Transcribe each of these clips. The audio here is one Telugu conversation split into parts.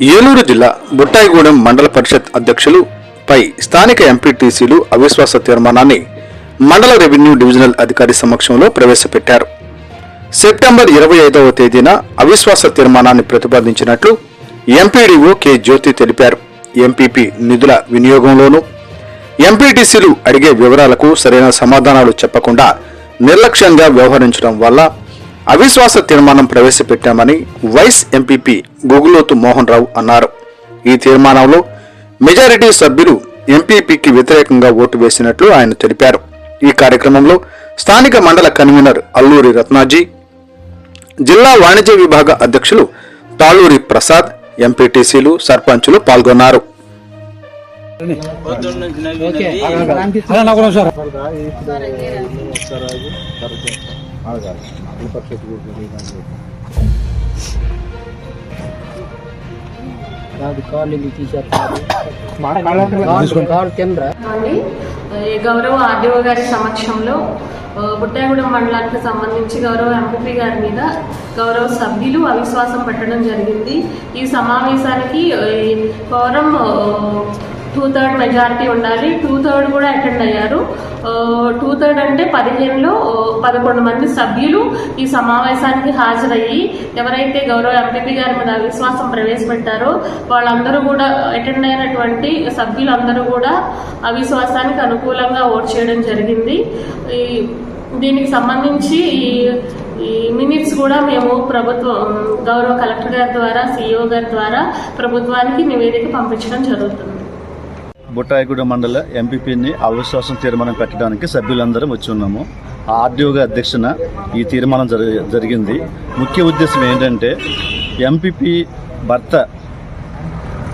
ఏలూరు జిల్లా బుట్టాయిగూడెం మండల పరిషత్ అధ్యక్షులు పై స్థానిక ఎంపీటీసీలు అవిశ్వాస తీర్మానాన్ని మండల రెవెన్యూ డివిజనల్ అధికారి సమక్షంలో ప్రవేశపెట్టారు. సెప్టెంబర్ ఇరవై ఐదవ తేదీన అవిశ్వాస తీర్మానాన్ని ప్రతిపాదించినట్లు ఎంపీడీఓ కె జ్యోతి తెలిపారు. ఎంపీపీ నిధుల వినియోగంలోనూ ఎంపీటీసీలు అడిగే వివరాలకు సరైన సమాధానాలు చెప్పకుండా నిర్లక్ష్యంగా వ్యవహరించడం వల్ల అవిశ్వాస తీర్మానం ప్రవేశపెట్టామని వైస్ ఎంపీపీ గుగులోతు మోహన్ రావు అన్నారు. ఈ తీర్మానంలో మెజారిటీ సభ్యులు ఎంపీపీకి వ్యతిరేకంగా ఓటు వేసినట్లు ఆయన తెలిపారు. ఈ కార్యక్రమంలో స్థానిక మండల కన్వీనర్ అల్లూరి రత్నాజీ జిల్లా వాణిజ్య విభాగ అధ్యక్షులు తాళూరి ప్రసాద్ ఎంపీటీసీలు సర్పంచులు పాల్గొన్నారు. ఓకే ఇది తీసేస్తారు గౌరవ ఆర్డీఓ గారి సమక్షంలో ఆ, బుట్టాయిగూడెం మండలానికి సంబంధించి గౌరవ ఎంపీ గారి మీద గౌరవ సభ్యులు అవిశ్వాసం పెట్టడం జరిగింది. ఈ సమావేశానికి ఆ, టూ థర్డ్ మెజారిటీ ఉండాలి. టూ థర్డ్ కూడా అటెండ్ అయ్యారు. టూ థర్డ్ అంటే పదిహేనులో పదకొండు మంది సభ్యులు ఈ సమావేశానికి హాజరయ్యి ఎవరైతే గౌరవ ఎంపీపీ గారి మీద అవిశ్వాసం ప్రవేశపెట్టారో వాళ్ళందరూ కూడా అటెండ్ అయినటువంటి సభ్యులందరూ కూడా అవిశ్వాసానికి అనుకూలంగా ఓట్ చేయడం జరిగింది. ఈ దీనికి సంబంధించి ఈ ఈ మినిట్స్ కూడా మేము ప్రభుత్వం గౌరవ కలెక్టర్ గారి ద్వారా సిఇఓ గారి ద్వారా ప్రభుత్వానికి నివేదిక పంపించడం జరుగుతుంది. బుట్టాయిగూడ మండల ఎంపీపీని అవిశ్వాసం తీర్మానం పెట్టడానికి సభ్యులందరం వచ్చి ఉన్నాము. ఆర్డీఓగా అధ్యక్షన ఈ తీర్మానం జరి- జరిగింది. ముఖ్య ఉద్దేశం ఏంటంటే ఎంపీపీ భర్త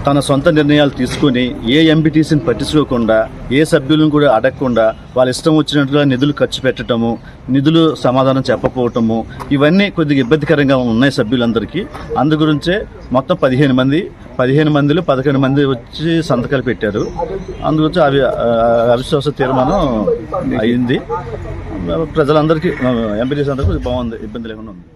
తన సొంత నిర్ణయాలు తీసుకుని ఏ ఎంబీటీసీని పట్టించుకోకుండా ఏ సభ్యులను కూడా అడగకుండా వాళ్ళ ఇష్టం వచ్చినట్లుగా నిధులు ఖర్చు పెట్టడము నిధులు సమాధానం చెప్పకపోవటము ఇవన్నీ కొద్దిగా ఇబ్బందికరంగా ఉన్నాయి సభ్యులందరికీ. అందు గురించే మొత్తం పదిహేను మంది పదిహేను మందిలో పదకొండు మంది వచ్చి సంతకాలు పెట్టారు. అందుగురించి అవి అవిశ్వాస తీర్మానం అయింది. ప్రజలందరికీ ఎంపీటీసీ అందరికీ బాగుంది ఇబ్బంది లేకుండా ఉంది.